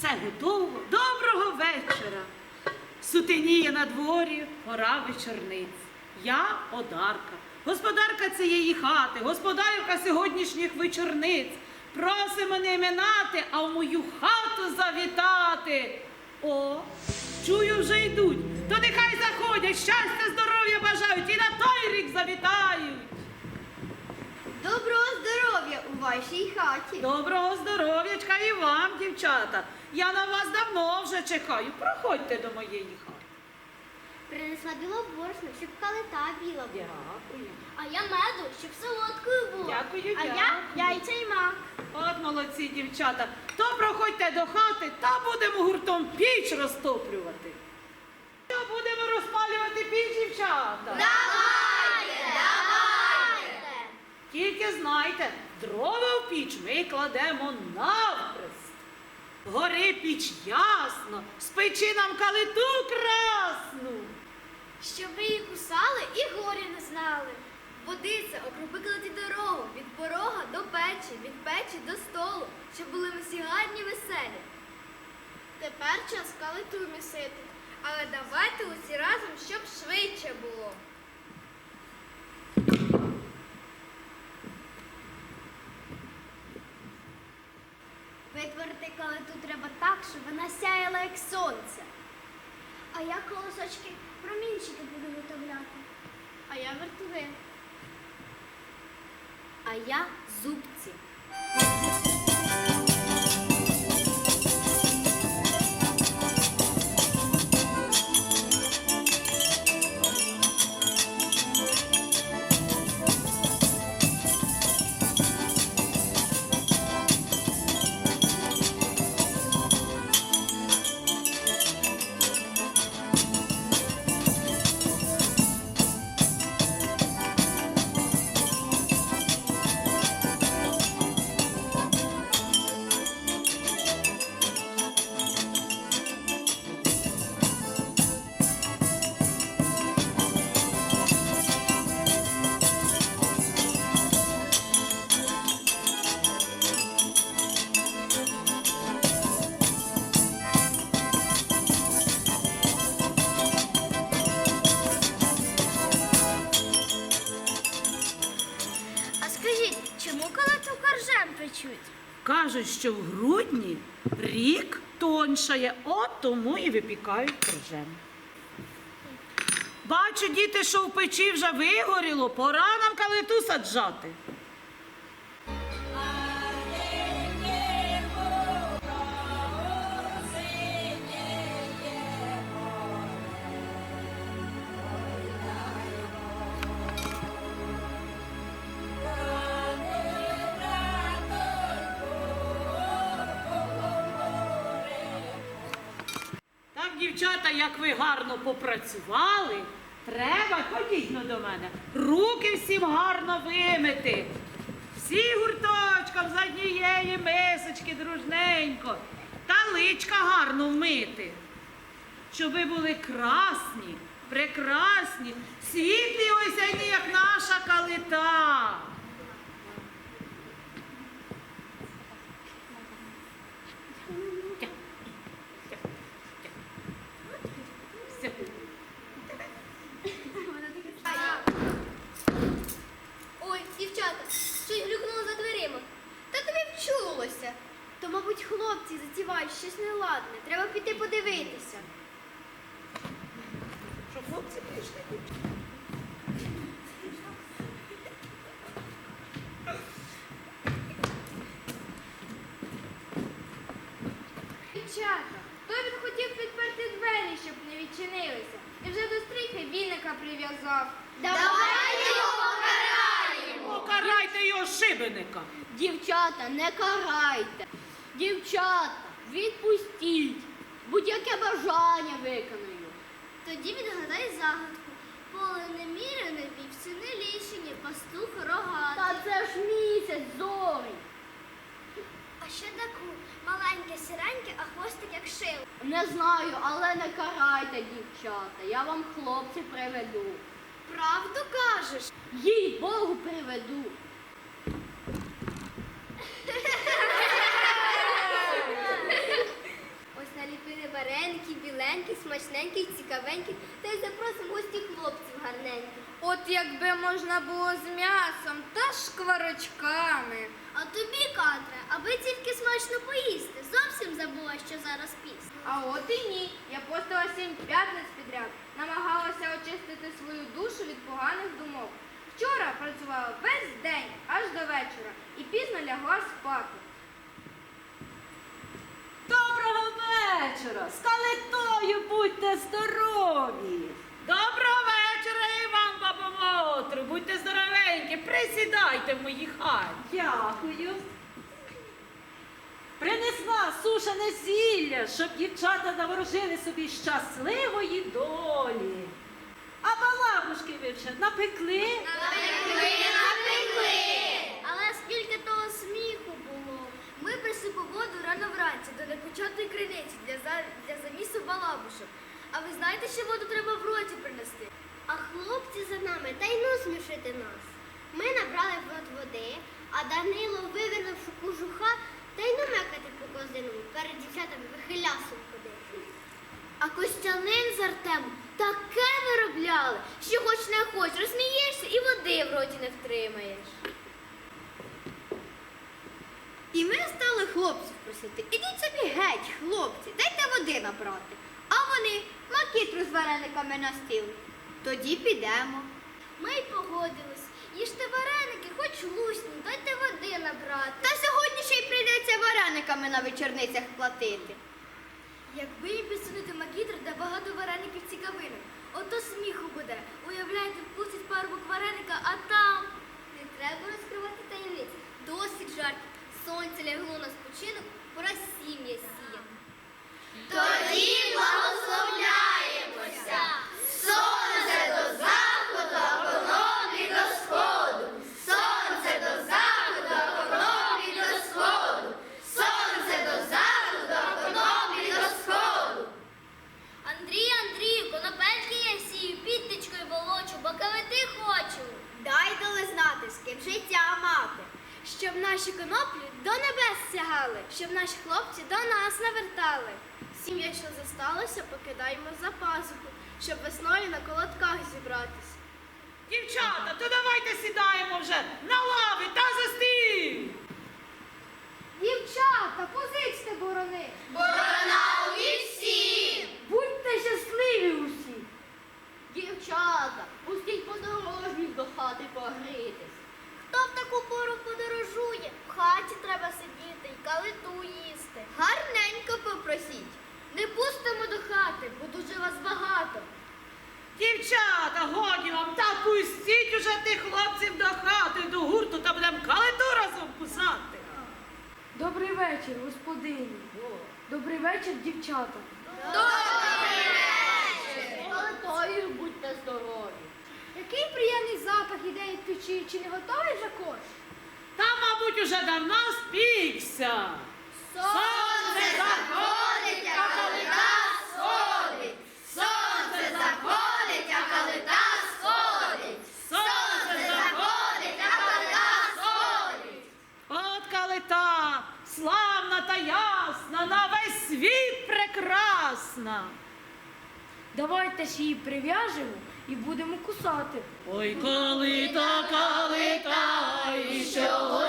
все готово. Доброго вечора. Сутеніє на дворі, пора вечорниць. Я одарка. Господарка цієї хати, господарка сьогоднішніх вечорниць. Просимо не минати, а в мою хату завітати. О, чую, вже йдуть. То нехай заходять, щастя, здоров'я бажають і на той рік завітають. Доброго здоров'я у вашій хаті. Доброго здоров'ячка і вам, дівчата. Я на вас давно вже чекаю. Проходьте до моєї хати. Принесла білоборсну, щоб калита біла була. Дякую. А я меду, щоб солодкою було. Дякую, А я дякую. яйця й мак. От молодці, дівчата. То проходьте до хати та будемо гуртом піч розтоплювати. Що будемо розпалювати піч, дівчата? Давайте. Тільки знайте, дрова в піч ми кладемо навхрест. Гори піч ясно, спечи нам калиту красну. Щоб ви її кусали і горі не знали. Водиця окропикати дорогу від порога до печі, від печі до столу, щоб були ми всі гарні веселі. Тепер час калиту місити, але давайте усі разом, щоб швидше було. Тут треба так, щоб вона сяяла, як сонце. А я колосочки промінчики буду виготовляти. А я вертуги. А я зубці. Кажуть, що в грудні рік тоншає, от тому і випікають коржем. Бачу, діти, що в печі вже вигоріло, пора нам калиту саджати. Дівчата, як ви гарно попрацювали, треба, ходіть ну, до мене, руки всім гарно вимити. Всі гурточком з однієї мисочки дружненько. Та личка гарно вмити. Щоб ви були красні, прекрасні, світлі осяйні, як наша калита. Все. Ой, дівчата, щось глюкнуло за дверима. Та тобі вчулося. То, хлопці затівають щось неладне. Треба піти подивитися. Що хлопці прийшли? Дівчата, хто він хотів підперти двері, щоб не відчинилися, і вже до стріхи віника прив'язав. Давайте його покараємо! Покарайте його шибеника. Дівчата, не карайте. Дівчата, відпустіть. Будь-яке бажання виконую. Тоді відгадай загадку. Поле не міряне, вівці не лічені, пастух рогатий. Та це ж місяць зорі. А ще таку маленьке сіреньке, а хвостик як шил. Не знаю, але не карайте, дівчата. Я вам хлопці приведу. Правду кажеш? Їй Богу приведу. Смачненьких, та й запросимо гості хлопців гарненьких. От якби можна було з м'ясом та шкварочками. А тобі, Катре, аби тільки смачно поїсти, зовсім забула, що зараз піст. А от і ні. Я постила сім п'ятниць підряд, намагалася очистити свою душу від поганих думок. Вчора працювала весь день аж до вечора і пізно лягла спати. Доброго вечора! З калитою будьте здорові! Доброго вечора і вам, бабо Мотру! Будьте здоровенькі, присідайте в моїй хаті. Дякую. Принесла сушене зілля, щоб дівчата наворожили собі щасливої долі. А балабушки ви вже напекли? Але скільки того сміху було. Ми присипу воду рано до непочатої криниці для, за... для замісу балабушок. А ви знаєте, що воду треба в роті принести? А хлопці за нами та й ну смішити нас. Ми набрали в рот води, а Данило, вивернувши кожуха, та й ну мекати по козиному, перед дівчатами вихилясом ходив. А Костянин з Артемом таке виробляли, що хоч не хоч, розсмієшся і води в роті не втримаєш. І ми стали хлопців просити. Ідіть собі геть, хлопці, дайте води набрати. А вони макітру з варениками на стіл. Тоді підемо. Ми й погодились. Їжте вареники, хоч лусні, дайте води набрати. Та сьогодні ще й прийдеться варениками на вечорницях платити. Якби їм підсунути макітр, де багато вареників цікавинок, ото сміху буде. Уявляєте, впустять парубок вареника, а там не треба розкривати таємниць. Досить жартів. Сонце лягло на спочинок, пора сім'я сіяти. Тоді благословляємося. Сонце до заходу, а коноплі до сходу. Сонце до заходу, а коноплі до сходу. Сонце до заходу, а коноплі до сходу. Андрій, Андрію, конопельки я сію, підтичкою волочу, бо калити хочу. Дайте знати, з ким життя мати. Щоб наші коноплі до небес сягали, щоб наші хлопці до нас навертали. Сім'я, що зосталося, покидаємо за пазуху, щоб весною на колодках зібратися. Дівчата, то давайте сідаємо вже на лави та за стіл. Дівчата, позичте борони. Борона у всі! Будьте щасливі усі. Дівчата, пустіть подорожніх до хати погрітись. Хто в таку пору подорожує? В хаті треба сидіти й калиту їсти. Гарненько попросіть. Не пустимо до хати, бо дуже вас багато. Дівчата, годі вам, та пустіть уже тих хлопців до хати, до гурту, та будемо калиту разом кусати. Добрий вечір, господині. Добрий вечір, дівчата. Калитою будьте здорові. Який приємний запах іде від печі, чи не готовий вже кош? Та, мабуть, уже давно спікся. Сонце заходить, а калита сходить. Сонце заходить, а калита сходить. Сонце заходить, а калита сходить. От калита, славна та ясна, на весь світ прекрасна. Давайте ж її прив'яжемо і будемо кусати. Ой, калита, калита, і що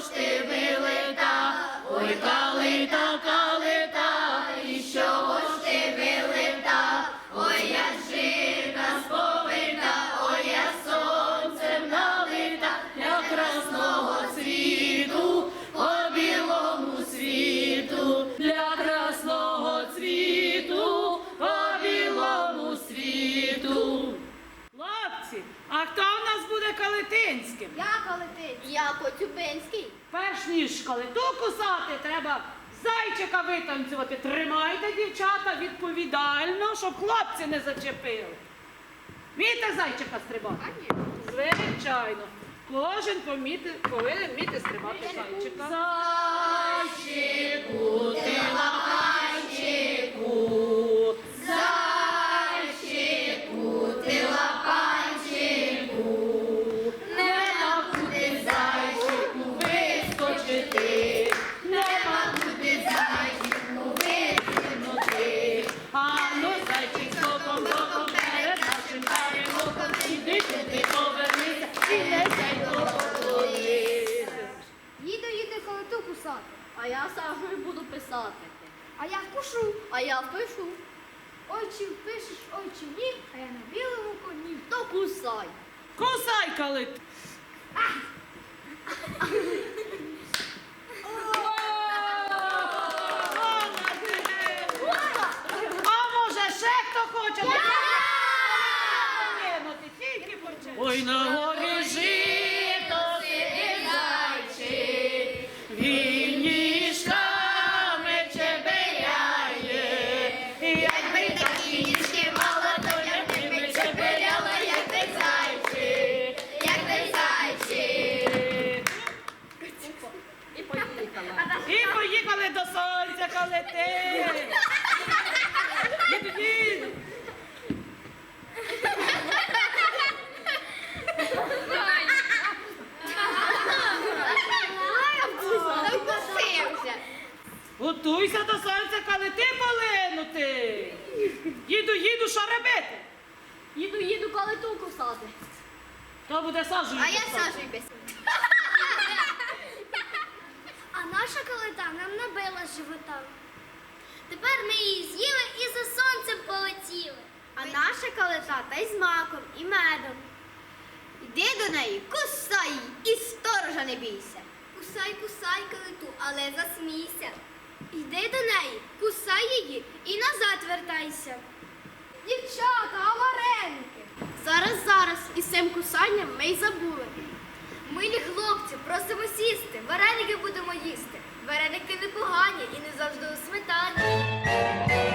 ж ти вилита? Ой, калита, калита, Коцюбинський. Перш ніж калиту кусати, треба зайчика витанцювати. Тримайте, дівчата, відповідально, щоб хлопці не зачепили. Вмієте зайчика стрибати? Звичайно. Кожен поміти, повинен вміти стрибати зайчика. Зайчику, ти лапанчику, порче. Ой, на їду. Вкусився. Готуйся до сонця калити полинути. Їду, їду, що робити? Їду, їду калиту кусати. Хто буде саджею? А я сажу без. А наша калита нам набила живота. Тепер ми її з'їли і за сонцем полетіли. А наша калита та й з маком, і медом. Іди до неї, кусай її, і сторожа не бійся. Кусай, кусай калиту, але засмійся. Йди до неї, кусай її і назад вертайся. Дівчата, а вареники? Зараз, зараз, із цим кусанням ми й забули. Милі хлопці, просимо сісти, вареники будемо їсти. Вареники непогані і не завжди у сметані.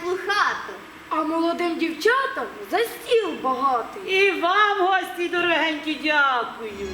Теплу хату. А молодим дівчатам за стіл багатий. І вам, гості дорогенькі, дякую.